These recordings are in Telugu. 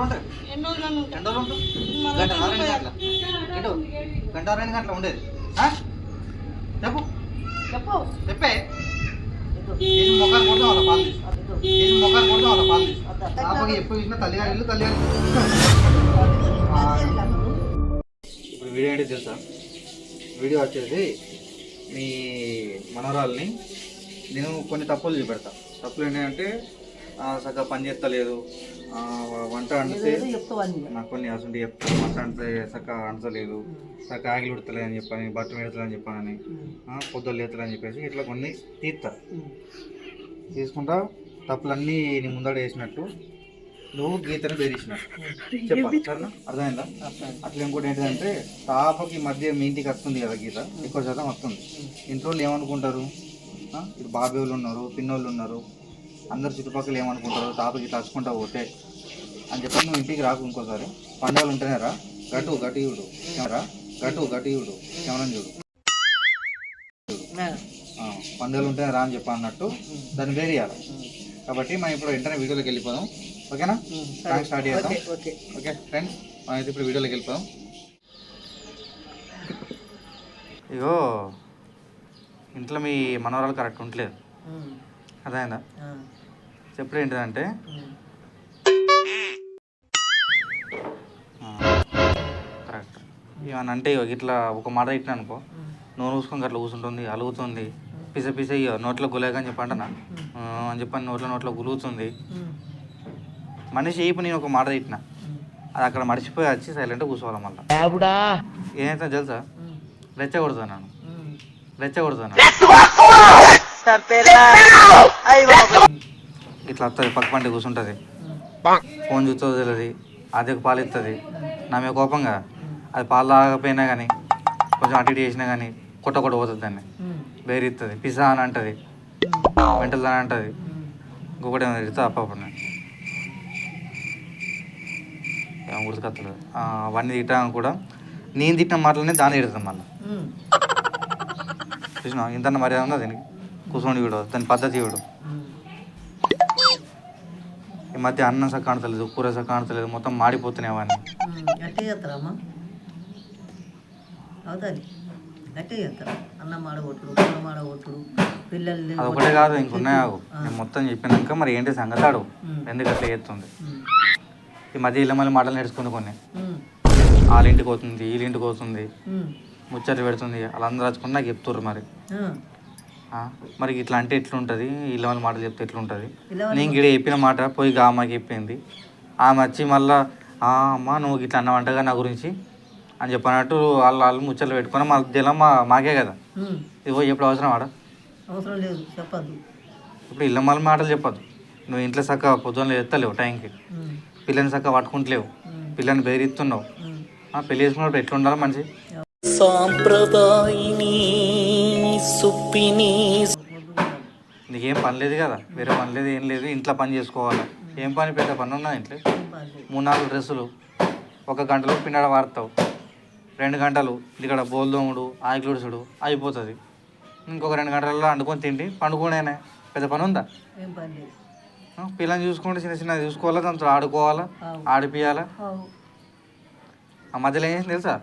రోజులు ఎన్ని రోజులు రోజులు గంట రెండు గంటల. గంట రెండు గంటల ఉండేది? చెప్పు. చెప్పు. చెప్పే. ఇది మొక్కలు కొడతాం వాళ్ళ పాలు తీసి ఇది మొక్కలు కొడతాం వాళ్ళ పాలు తీసి పాపకి ఎప్పుడు చూసినా తల్లిగారి ఇల్లు తల్లిగారి ఇప్పుడు వీడియో ఏంటి తెలుసా? వీడియో వచ్చేసి మీ మనవరాల్ని నేను కొన్ని తప్పులు చూపెడతా. తప్పులు ఏంటంటే ఆ, సరిగ్గా పని చేస్తలేదు. వంట వండితే నాకు కొన్ని అసలు చెప్తాను వంట అంటే చక్కగా అంటలేదు. చక్కగా ఆగిలి ఉడతలే అని చెప్పని బట్టలు పెడతలని చెప్పానని పొద్దులు లేతలని చెప్పేసి ఇట్లా కొన్ని తీస్తా తీసుకుంటా. తప్పులన్నీ నీ ముందడ వేసినట్టు. నువ్వు గీతని బెదిరించినట్టు చెప్పా సరేనా? అర్థమైందా? అట్లా ఇంకోటి ఏంటంటే పాపకి మధ్య మీ ఇంటికి వస్తుంది కదా గీత. ఎక్కువ శాతం వస్తుంది. ఇంట్లో వాళ్ళు ఏమనుకుంటారు? ఇప్పుడు బాబేళ్ళు ఉన్నారు పిన్నోళ్ళు ఉన్నారు. అందరు చుట్టుపక్కల ఏమనుకుంటారు తాపకి ఇట్లా వచ్చుకుంటా పోతే అని చెప్పి నువ్వు ఇంటికి రాకు ఇంకోసారి. పండుగలు ఉంటేనే రా. గటు గటు ఇవుడు రా. గటు గటు ఇవుడు కెమెరా చూడు. పండుగలు ఉంటేనే రా అని చెప్పి అన్నట్టు దాన్ని వేరేయాలి కాబట్టి మనం ఇప్పుడు వెంటనే వీడియోలోకి వెళ్ళిపోదాం. ఓకేనా? స్టార్ట్ చేద్దాం. Okay okay. ఫ్రెండ్స్ మనం అయితే ఇప్పుడు వీడియోలోకి వెళ్ళిపోదాం. ఇగో ఇంట్లో మీ మనవరాలు కరెక్ట్ ఉండలేదు. అదైందా చెప్పుడు ఏంటిదంటే కరెక్ట్. ఏమన్నా అంటే ఇగో ఇట్లా ఒక మాట ఇట్లా అనుకో నోరు మూసుకొని అట్లా కూర్చుంటుంది అలుగుతుంది పిస పిస ఇగో నోట్లో గులేక అని చెప్పంటనా అని చెప్పని నోట్లో నోట్లో గులుగుతుంది. మనిషి ఇప్పుడు నేను ఒక మాట తిట్టిన అది అక్కడ మర్చిపోయి వచ్చి సైలెంట్ కూర్చోవాలి మళ్ళీ? ఏమైతే తెలుసా? రెచ్చగొడతాను నన్ను రెచ్చగొడతాను ఇట్లా వస్తుంది పక్క పంట కూర్చుంటుంది ఫోన్ చూస్తుంది తెలియదు అది ఒక పాలు ఇస్తుంది నా మీద కోపంగా అది పాలు తాగకపోయినా కానీ కొంచెం అటు ఇటు చేసినా కానీ కొట్ట కొట్ట పోతుంది దాన్ని. బేరిస్తుంది పిజ్జా అని అంటది మెంటల్ అని అంటది. ఇంకొకటి ఏమైనా తిడుతుంది అప్పుడు ఏమో గుర్తుకొత్తలేదు. ఆ, అవన్నీ తిట్టాను కూడా నేను తిట్టిన మాటలనే దాన్ని తిడుతుంది మళ్ళీ. చూసినా ఇంత మర్యాద ఉందా దీనికి? కూర్చొని కూడా దాని పద్ధతి చూడు ఈ మధ్య అన్నం సక్క కాణతలేదు కూర సక్క కాణతలేదు మొత్తం మాడిపోతున్నాయి అవన్నీ. అదొకటే కాదు ఇంకున్నాయి ఆగు నేను మొత్తం చెప్పినాక మరి ఏంటి సంగతి అడుగు ఎందుకు అట్లా చేస్తుంది? ఈ మధ్య ఇళ్ళ మళ్ళీ మాటలు నేర్చుకుంది కొన్ని. వాళ్ళ ఇంటికి పోతుంది వీళ్ళ ఇంటికి పోతుంది ముచ్చట్లు పెడుతుంది వాళ్ళందరూ వచ్చుకుని నాకు చెప్తుర్రు మరి. మరి ఇట్లా అంటే ఎట్లుంటుంది? ఇళ్ళ వాళ్ళ మాటలు చెప్తే ఎట్లుంటుంది? నేను ఇక్కడ చెప్పిన మాట పోయి గా అమ్మకి చెప్పింది. ఆమె వచ్చి మళ్ళా "ఆ, అమ్మ నువ్వు ఇట్లా అన్నవంటగా నా గురించి? అని చెప్పినట్టు వాళ్ళు వాళ్ళు ముచ్చట్లు పెట్టుకొని మా జలం మా మాకే కదా. ఇవో ఎప్పుడు అవసరం ఆడ? అవసరం లేదు చెప్పద్దు. ఇప్పుడు ఇళ్ళ మళ్ళీ మాటలు చెప్పొద్దు. నువ్వు ఇంట్లో చక్క పొద్దున్న ఎత్తలేవు టైంకి. పిల్లని చక్క పట్టుకుంటలేవు. పిల్లని బెదిరిస్తున్నావు ఆ, పెళ్ళి చేసుకున్నప్పుడు ఎట్లా ఉండాలి మనిషి నీకేం పని లేదు కదా? వేరే పని లేదు ఏం లేదు ఇంట్లో పని చేసుకోవాలి? ఏం పని పెద్ద పని ఉన్నది ఇంట్లో? మూడు నాలుగు డ్రెస్సులు. ఒక గంటలో పిండాడ వాడతావు. రెండు గంటలు ఇక్కడ బోల్దోముడు ఆయికుడుసుడు అయిపోతుంది. ఇంకొక రెండు గంటలలో వండుకొని తిండి పండుకునేనే. పెద్ద పని ఉందా? ఏం పని లేదు. ఆ, పిల్లని చూసుకుంటే చిన్న చిన్న చూసుకోవాలా? దాంతో ఆడుకోవాలా? ఆడిపియాలా. ఆ మధ్యలో ఏం చేసింది తెలుసా?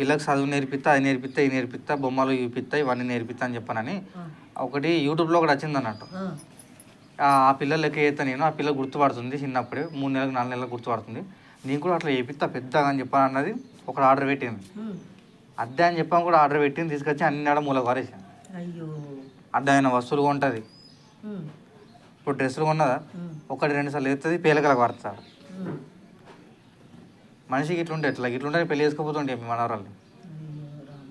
ఉమ్. పిల్లకి చదువు నేర్పిస్తా అది నేర్పిస్తా ఇది నేర్పిస్తా బొమ్మలు చూపిస్తా ఇవన్నీ నేర్పిస్తా అని చెప్పానని ఒకటి యూట్యూబ్లో ఒకటి వచ్చింది అన్నట్టు ఆ. ఆ ఆ పిల్లలు లెక్క చేస్తా నేను ఆ పిల్ల గుర్తుపడుతుంది చిన్నప్పుడే మూడు నెలలకు నాలుగు నెలలకు గుర్తుపడుతుంది నేను కూడా అట్లా చేపిస్తా పెద్దగా అని చెప్పాను అన్నది ఒక ఆర్డర్ పెట్టింది. అద్దె అని చెప్పాను కూడా ఆర్డర్ పెట్టింది తీసుకొచ్చి అన్ని ఆడ మూలకు వారేసాను అయ్యో అడ్డమైన వస్తువులు కొంటుంది. ఇప్పుడు డ్రెస్సులు కొన్నదా. ఒకటి రెండు సార్లు ఎత్తుంది పేలకలకు వాడతాడు ఉమ్. మనిషికి ఇట్లుంటే ఎట్లా? ఇట్లుంటే పెళ్ళి చేసుకోపోతుంటే మీ మనవరాలు అయ్యో రామ.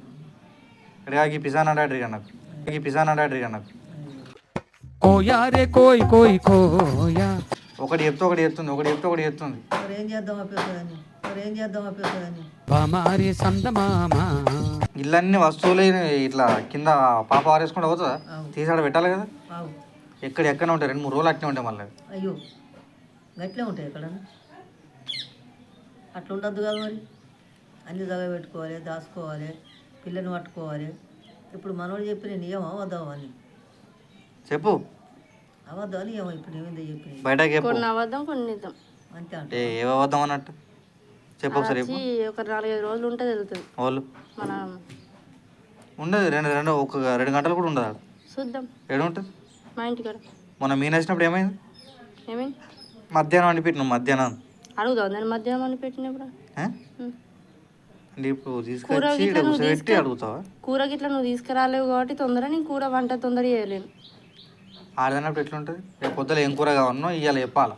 ఇక్కడ ఈ పిజ్జా అడ్డీ నాకు. ఈ పిజ్జా అడ్డీ నాకు. కోయా రే కోయ్ కోయ్ కోయా. ఒకటి చెప్తే ఒకటి చెప్తుంది ఒకటి చెప్తే ఒకటి చెప్తుంది. ఏం చేద్దాం ఏం చేద్దాం ఇల్లన్నీ వస్తువులు ఇట్లా కింద పాప ఆరేసుకుంటూ పోతుందా? అవును. తీసాడ పెట్టాలి కదా? ఎక్కడ ఎక్కడ ఉంటాయి రెండు మూడు రోజులు అట్నే ఉంటాయి మళ్ళీ. అయ్యో. గట్లే ఉంటాయి ఎక్కడ అట్లా ఉండద్దు కదా మరి. అన్ని దగ్గర పెట్టుకోవాలి దాచుకోవాలి పిల్లని పట్టుకోవాలి. ఇప్పుడు మనోడు చెప్పిన నియమం అవద్దాం అని. చెప్పు. అవద్దాం నియమం? ఇప్పుడు ఏమైందో చెప్పిన బయటకి చెప్పు. కొన్ని అబద్ధం కొన్ని నిజం అంతే అంట. ఏ ఏ అబద్ధం అన్నట్టు? చెప్పు ఒకసారి ఒక నాలుగైదు రోజులు ఉంటే తెలుస్తుంది వాళ్ళు? మన ఉండదు రెండు రెండు ఒక రెండు గంటలు కూడా ఉండదు చూద్దాం. ఏడు ఉంటుంది మా ఇంటికాడ. మొన్న మీన వచ్చినప్పుడు ఏమైంది? ఏమైంది? మధ్యాహ్నం అని పెట్టినాం మధ్యాహ్నం. అడుగుదాం నేను మధ్యాహ్నం అని పెట్టినప్పుడు? కూర తీసుకొచ్చి గిట్ల నువ్వు. అడుగుతావా? కూర గిట్ల నువ్వు తీసుకురాలేవు కాబట్టి తొందర నేను కూర వంట తొందర చేయలేను. ఆడదన్నప్పుడు ఎట్లుంటుంది? రేపు పొద్దున ఏం కూర కావాలనో ఇవాళ చెప్పాలి.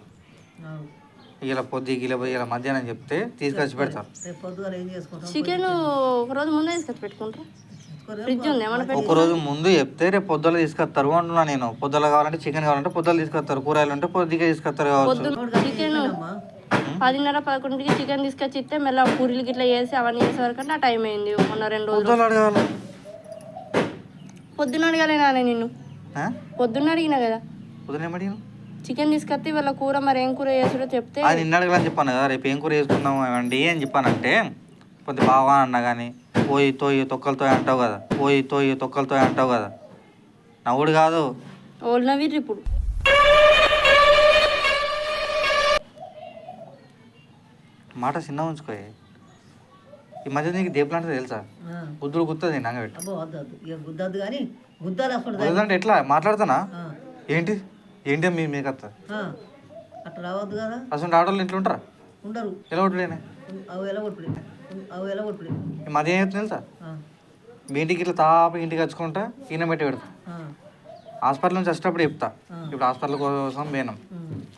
ఇవాళ పొద్దు గిల ఇవాళ మధ్యాహ్నం చెప్తే తీసుకొచ్చి పెడతారు. చికెన్ ఒక రోజు ముందే తీసుకొచ్చి పెట్టుకుంటారా? ఫ్రిడ్జ్ ఉంది? ఏమన్నా ఒక రోజు ముందు చెప్తే రేపు పొద్దుల తీసుకొస్తారు అంటున్నా నేను. పొద్దుల కావాలంటే చికెన్ కావాలంటే పొద్దుల తీసుకొస్తారు. కూరగాయలు ఉంటే పొద్దుగా తీసుకొస్తారు కావచ్చు. చికెన్ అమ్మా. పదిన్నర పదకొండుకి చికెన్ తీసుకొచ్చి ఇస్తే మెల్ల పూరీలు గిట్ల చేసి అవన్నీ చేసే వరకు ఆ టైం అయింది మొన్న రెండు రోజులు. పొద్దున్న అడగలేనా నిన్ను? పొద్దున్న అడిగినా కదా? చికెన్ తీసుకొస్తే వీళ్ళ కూర మరి ఏం కూర చేసుడో చెప్తే నిన్న అడగాలని చెప్పాను కదా రేపు ఏం కూర వేసుకుందాం అండి అని చెప్పానంటే కొద్ది బాగా అన్నా కానీ పోయి తోయి తొక్కలతో అంటావు కదా పోయి తోయి తొక్కలతో అంటావు కదా నవ్వుడు కాదు. వాళ్ళు నవ్విర్రు ఇప్పుడు. మాట చిన్న ఉంచుకో ఈ మధ్య నీకు దేపులంటే తెలుసా? ఆ. బుద్ధుడు గుర్తుంది నంగబెట్టి గుద్దద్దు కానీ గుద్దాలు అసలు గుర్తుందంటే ఎట్లా? మాట్లాడుతానా. ఏంటి? ఏంటి మీ మీకు అత్త. అట్లా రావద్దు కదా. అసలు ఆడవాళ్ళు ఇంట్లో ఉంటారా? ఉండరు. ఎలా ఉంటుండే అవి ఎలా కొట్టుడే? అవి ఎలా కొట్టుడే? ఈ మధ్య ఏం తెలుసా. మీ ఇంటికి ఇట్లా తాప ఇంటికి వచ్చుకుంటా ఈయన పెట్టి పెడతా. హాస్పిటల్ నుంచి వచ్చేటప్పుడు చెప్తా. ఇప్పుడు హాస్పిటల్ కోసం పోయినాం.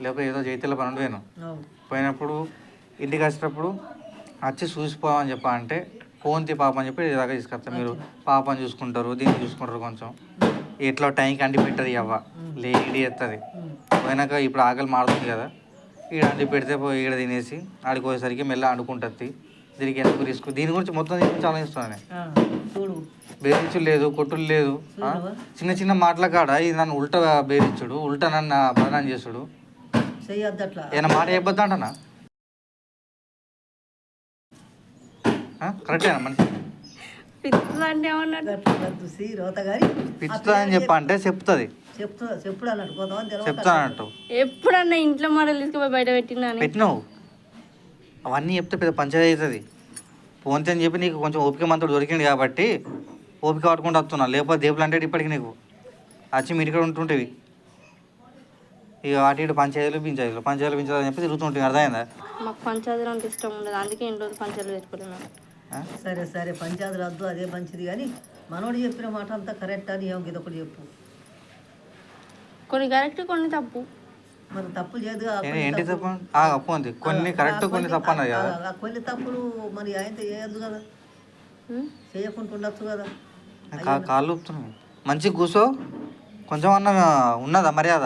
లేకపోతే ఏదో జైతీల పని పోయినాం. పోయినప్పుడు ఇంటికి వచ్చేటప్పుడు వచ్చి చూసిపోవని చెప్పా అంటే ఫోన్ తీ పాప అని చెప్పి ఇలాగ తీసుకొస్తాను మీరు పాపని చూసుకుంటారు దీన్ని చూసుకుంటారు కొంచెం. ఎట్లా టైంకి అండి పెట్టదు అవ్వ? లేడీ ఎత్తది. పోయినాక ఇప్పుడు ఆకలి మారుతుంది కదా ఈడ అండి పెడితే పోయి ఈడ తినేసి ఆడికి పోయేసరికి మెల్ల అనుకుంటుంది దీనికి ఎందుకు రిస్క్ దీని గురించి మొత్తం దీని గురించి ఆలోచిస్తున్నాను బేరించులు లేదు కొట్టులు లేదు? చిన్న చిన్న మాటల కాడ ఇది నన్ను ఉల్టా బేరించుడు ఉల్టా నన్ను బదనాన్ని చేసుడు ఏమైనా మాట చెప్పొద్దు కరెక్టేనా మనిషి. అంటే రోత పిచ్చుతా అని చెప్ప అంటే చెప్తుంది. చెప్తా చెప్పుడు అన్నట్టు కొంతమంది తెలియక చెప్తానంటావు ఎప్పుడన్నా ఇంట్లో మోడల్ తీసుకుపోయి బయట పెట్టినా అని? పెట్టినావు. అవన్నీ చెప్తే పెద్ద పంచాయతీ అవుతుంది. ఫోన్ అని చెప్పి నీకు కొంచెం ఓపిక మంతుడు దొరికింది కాబట్టి ఓపిక పట్టుకుంటూ వస్తున్నా. లేకపోతే దేవులు అంటే ఇప్పటికి నీకు. వచ్చి మీ ఇంటికి ఉంటుంటేవి. ఇక అటు ఇటు పంచాయతీలు పించాయతీలు పంచాయతీలు పించాయతీలు అని చెప్పి తిరుగుతుంటుంది అర్థమైందా? మాకు పంచాయతీలు అంటే ఇష్టం ఉండదు. అందుకే ఇంట్లో పంచాయతీలు పెట్టుకోలేము ఆ? సరే సరే పంచాయతీ రద్దు అదే మంచిది కానీ మనోడు చెప్పిన మాట అంతా కరెక్ట్ అని ఏం ఇదొకటి చెప్పు. కొన్ని కరెక్ట్ కొన్ని తప్పు. మరి తప్పులు చేయదు ఏంటి తప్పు. ఆ, అప్పు ఉంది కొన్ని కరెక్ట్ కొన్ని తప్పు అన్నది కదా. కొన్ని తప్పులు మరి ఆయన చేయొద్దు కదా? చేయకుండా ఉండొచ్చు కదా. కాళ్ళు ఊపుతున్నాయి. మంచిగా కూసో? కొంచెం అన్న ఉన్నదా మర్యాద?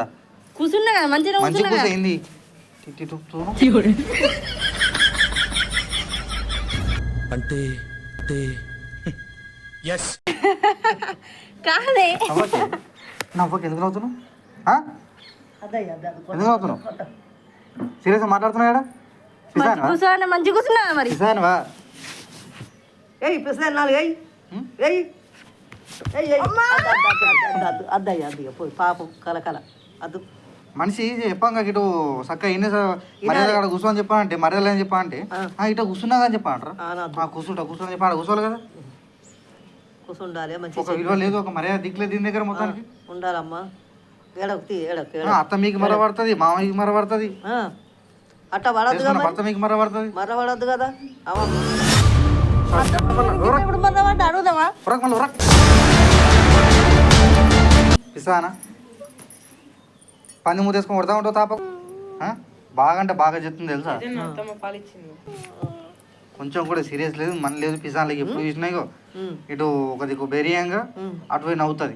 కూర్చున్నా కదా మంచిగా మంచి కూర్చున్నా కూసో ఏంది. అంటే అంటే ఎస్ కాదే నవ్వకే నవ్వకి ఎందుకు నవ్వుతున్నావు ఎందుకు నవ్వుతున్నావు సీరియస్గా మాట్లాడుతున్నావు ఏడా మంచి కూర్చున్నా మరి పిసానువా ఏయ్ పిస్తాను నాలుగు ఏయ్ ఉం? ఏయ్ ఏయ్ ఏయ్ అద్దు అద్దయ్య అద్దయ్య పోయి పాపం కలకల అద్దు మనిషి చెప్పంగా ఇటు చక్క ఎన్ని మర్యాద కాడ కూర్చో అని చెప్పా అంటే మర్యాద అని చెప్పా అంటే ఆ. ఆ, ఇట కూర్చున్నా అని చెప్పా అంటారా? అనద్దు ఆ, కూర్చుంటా కూర్చొని చెప్పా ఆడ కూర్చోవాలి కదా. కూర్చుండాలి ఒక విలువ లేదు ఒక మర్యాద దిక్కులేదు దీని దగ్గర మొత్తానికి. ఉండాలమ్మా. అత్త మీకు. అట్ట పడద్దు భర్త మీకు పడద్దు కదా. అవ ఉరక్ ఇప్పుడు మళ్ళీ వాడిని అడుగుదామా ఉరక్ మళ్ళీ ఉరక్ పిసానా పంది మూతేసుకొని కొడతా ఉంటావు తాప? బాగా అంటే బాగా చెప్తుంది తెలుసా? కొంచెం కూడా సీరియస్ లేదు మన లేదు పిసాన్లకి ఎప్పుడు చూసినాయో. ఇటు ఒక దిక్కు బెరియంగా. అటు పోయి నవ్వుతుంది.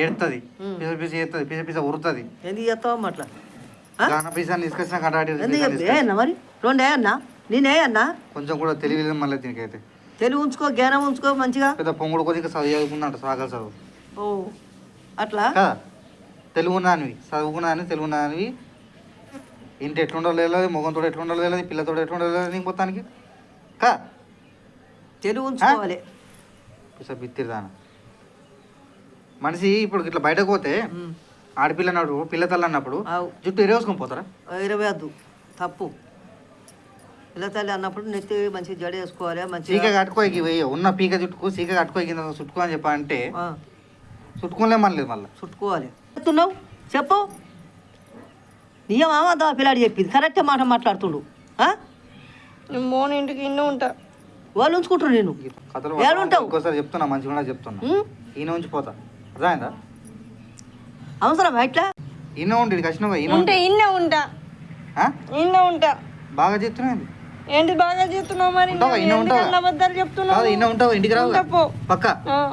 ఏడుతుంది. పిస పిస ఏడుతుంది పిస పిస ఉరుతుంది. ఎందుకు చేస్తావమ్మా అట్లా? గాన పిసాన్ని తీసుకొచ్చిన కటాటి మరి? రెండే అన్నా? నేనే అన్నా? కొంచెం కూడా తెలివి లేదు మళ్ళీ దీనికైతే. తెలివి ఉంచుకో జ్ఞానం ఉంచుకో మంచిగా. పెద్ద పొంగుడు కొద్దిగా చదువు చదువుకుందంట సాగలు చదువు ఓ అట్లా? కదా తెలుగున్నానివి చదువుకున్నాను తెలుగున్నానివి ఇంటి ఎట్లుండాలో తెలియదు మొగంతో ఎట్లుండాలో తెలియదు పిల్లతో ఎట్లుండాలో తెలియదు నీకు మొత్తానికి. కా. తెలివి ఉంచుకోవాలి. బిత్తిరిదాన. మనిషి ఇప్పుడు ఇట్లా బయటకు పోతే. ఆడపిల్ల అన్నప్పుడు పిల్ల తల్లి అన్నప్పుడు జుట్టు ఎరేసుకొని పోతారా? ఇరవై వద్దు. తప్పు. పిల్ల తల్లి అన్నప్పుడు నెత్తి మంచిగా జడ వేసుకోవాలి సీక మంచిగా కట్టుకోకి ఉన్న పీక చుట్టుకు సీక కట్టుకోకి చుట్టుకో అని చెప్పా అంటే ఆ, చుట్టుకోలేమనలేదు మళ్ళీ. చుట్టుకోవాలి. చెప్తున్నావు? చెప్పు. నియమా వద్దా పిల్లాడు చెప్పింది. కరెక్ట్ మాట మాట్లాడుతుండు. మోని ఇంటికి ఇన్నే ఉంటా. వాళ్ళు ఉంచుకుంటారు నేను కథలు ఏడుంటావు? ఇంకోసారి చెప్తున్నా మంచిగా కూడా చెప్తున్నా? ఈయన ఉంచి పోతా. అర్థమైందా? అవసరం ఎట్లా ఈయన ఉండి ఈయన ఉంటే ఇన్నే ఉంటా. ఆ? ఇన్నే ఉంటా. బాగా చెప్తున్నావు ఏంటి బాగా చేస్తున్నావు మరి? ఉంటావా? ఇన్నే ఉంటావా? అబద్ధాలు కాదు చెప్తున్నావు ఈయన ఉంటావు? ఇంటికి రావు. పక్క.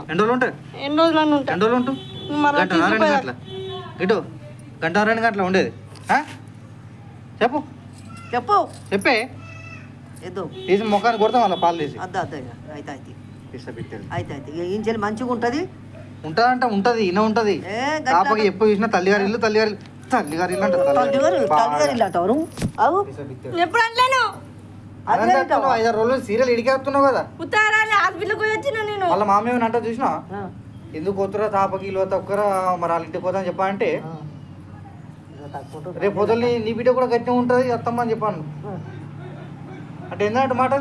ఎన్ని రోజులు ఉంటాయి ఎన్ని రోజులన్నా ఉంటా. ఎన్ని రోజులు ఉంటావు గంట రెండు. గంటల? ఇటు గంట రెండు గంటల ఉండేది. ఆ? చెప్పు. చెప్పు. చెప్పే. ఏదో. తీసి ముఖాన్ని కొడతాం వాళ్ళ పాలు తీసి. అద్దా అద్దా. అయితే అయితే. అయితే అయితే. ఇక ఈయన చెల్లి మంచిగా ఉంటుంది? ఉంటదంట ఉంటది ఇన్న ఉంటది. ఏ గట్ల కాపకి ఎప్పుడు చూసినా తల్లిగారి ఇల్లు తల్లిగారి ఇల్లు. తల్లిగారి ఇల్లు అంట తల్లిగారు తల్లిగారు ఇలా అంటారు అవు. ఎప్పుడు అనలేను? ఐదారు రోజులు సీరియల్ ఇడికేస్తున్నావు కదా. ఉత్తరాలి హాస్పిటల్కి పోయి వచ్చిన నేను. వాళ్ళ మామ ఏమైనా అంట చూసినా? ఆ, ఎందుకు పోతురా తాపకి ఇల్లు తక్కువరా మరి వాళ్ళ ఇంటికి పోతా అని చెప్పా అంటే. ఇలా. రేపు పొద్దుల్ని నీ బిడ్డ కూడా గట్టిగా ఉంటుంది అత్తమ్మ అని చెప్పాను. అంటే ఏంటంటే మాట?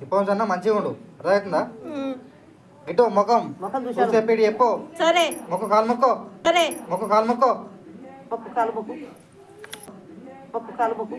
చెప్పవచ్చు అన్న మంచిగా ఉండు. అర్థమవుతుందా? ఇటు ముఖం. ముఖం చూశాను. చెప్పేది చెప్పు. సరే. మొక్క కాలు మొక్కో. సరే. మొక్క కాలు మొక్కో. పప్పు కాలు పప్పు పప్పు కాలు పప్పు